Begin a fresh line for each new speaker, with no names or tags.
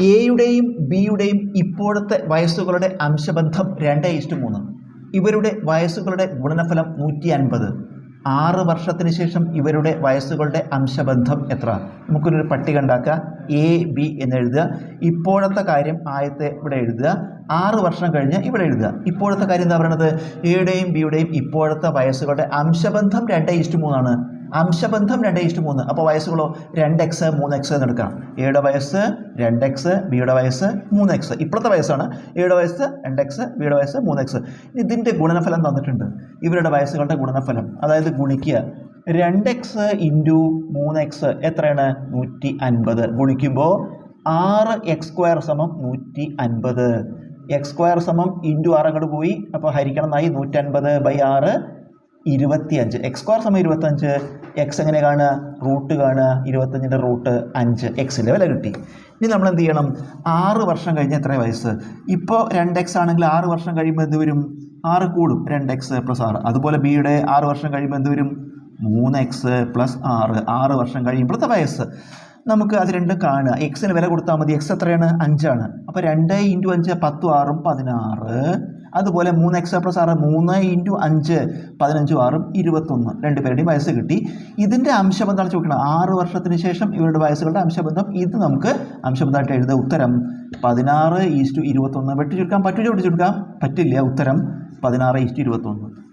എയുടെയും ബിയുടെയും ഇപ്പോഴത്തെ വയസ്സുകളുടെ അംശബന്ധം രണ്ട് ഇഷ്ടു മൂന്ന്. ഇവരുടെ വയസ്സുകളുടെ ഗുണനഫലം നൂറ്റി അൻപത് ആറ് വർഷത്തിന് ശേഷം ഇവരുടെ വയസ്സുകളുടെ അംശബന്ധം എത്ര? നമുക്കൊരു പട്ടിക ഉണ്ടാക്കുക എ ബി എന്ന് എഴുതുക. ഇപ്പോഴത്തെ കാര്യം ആദ്യത്തെ ഇവിടെ എഴുതുക. ആറ് വർഷം കഴിഞ്ഞ് ഇവിടെ എഴുതുക. ഇപ്പോഴത്തെ കാര്യം എന്താ പറയുന്നത് എയുടെയും ബിയുടെയും ഇപ്പോഴത്തെ വയസ്സുകളുടെ അംശബന്ധം രണ്ട് ഇഷ്ടു മൂന്നാണ്. അംശബന്ധം രണ്ട് ഇഷ്ടു മൂന്ന്. അപ്പോൾ വയസ്സുകളോ? രണ്ട് എക്സ് മൂന്ന് എക്സ് എന്ന് എടുക്കാം എയുടെ വയസ്സ് രണ്ട് എക്സ് ബിയുടെ വയസ്സ് മൂന്ന് എക്സ് ഇപ്പോഴത്തെ വയസ്സാണ്. എയുടെ വയസ്സ് രണ്ട് എക്സ് ബിയുടെ വയസ്സ് മൂന്ന് എക്സ് ഇതിന്റെ ഗുണനഫലം തന്നിട്ടുണ്ട്. ഇവരുടെ വയസ്സുകളുടെ ഗുണനഫലം അതായത് ഗുണിക്കുക. രണ്ട് എക്സ് ഇന്റു മൂന്ന് എക്സ് എത്രയാണ്? നൂറ്റി അൻപത്. ഗുണിക്കുമ്പോൾ ആറ് എക്സ് സ്ക്വയർ സമം നൂറ്റി അൻപത്. എക്സ് സ്ക്വയർ സമം ഇന്റു ആറ് അങ്ങോട്ട് പോയി. അപ്പോൾ ഹരിക്കണം എന്നായി നൂറ്റൻപത് ബൈ ആറ് ഇരുപത്തിയഞ്ച്. എക്സ് സ്ക്വയർ സമയം ഇരുപത്തഞ്ച് എക്സ് എങ്ങനെ കാണുക? റൂട്ട് കാണുക. ഇരുപത്തഞ്ചിന്റെ റൂട്ട് അഞ്ച്. എക്സിന്റെ വില കിട്ടി. ഇനി നമ്മൾ എന്ത് ചെയ്യണം? ആറ് വർഷം കഴിഞ്ഞ് എത്ര വയസ്സ്? ഇപ്പോൾ രണ്ട് എക്സ് ആണെങ്കിൽ ആറ് വർഷം കഴിയുമ്പോൾ എന്ത് വരും? ആറ് കൂടും. രണ്ട് എക്സ് പ്ലസ് ആറ്. അതുപോലെ ബിയുടെ ആറ് വർഷം കഴിയുമ്പോൾ എന്ത് വരും? മൂന്ന് എക്സ് പ്ലസ് ആറ്. ആറ് വർഷം കഴിയുമ്പോഴത്തെ വയസ്സ്. നമുക്ക് അത് രണ്ടും കാണുക. എക്സിന് വില കൊടുത്താൽ മതി. എക്സ് എത്രയാണ്? അഞ്ചാണ്. അപ്പോൾ രണ്ട് ഇന്റു അഞ്ച് പത്തും ആറും പതിനാറ്. അതുപോലെ മൂന്ന് എക്സ് പ്ലസ് ആറ് മൂന്ന് ഇന്റു അഞ്ച് പതിനഞ്ചും ആറും ഇരുപത്തൊന്ന്. രണ്ട് പേരുടെയും വയസ്സ് കിട്ടി. ഇതിന്റെ അംശബന്ധം ചോദിക്കണം ആറ് വർഷത്തിന് ശേഷം ഇവരുടെ വയസ്സുകളുടെ അംശബന്ധം. ഇത് നമുക്ക് അംശബന്ധമായിട്ട് എഴുതുക. ഉത്തരം പതിനാറ് ഈസ്റ്റു ഇരുപത്തൊന്ന്. വെട്ടി ചുരുക്കാൻ പറ്റില്ല വെട്ടി ചുരുക്കാം പറ്റില്ല. ഉത്തരം പതിനാറ് ഈസ്റ്റു ഇരുപത്തൊന്ന്.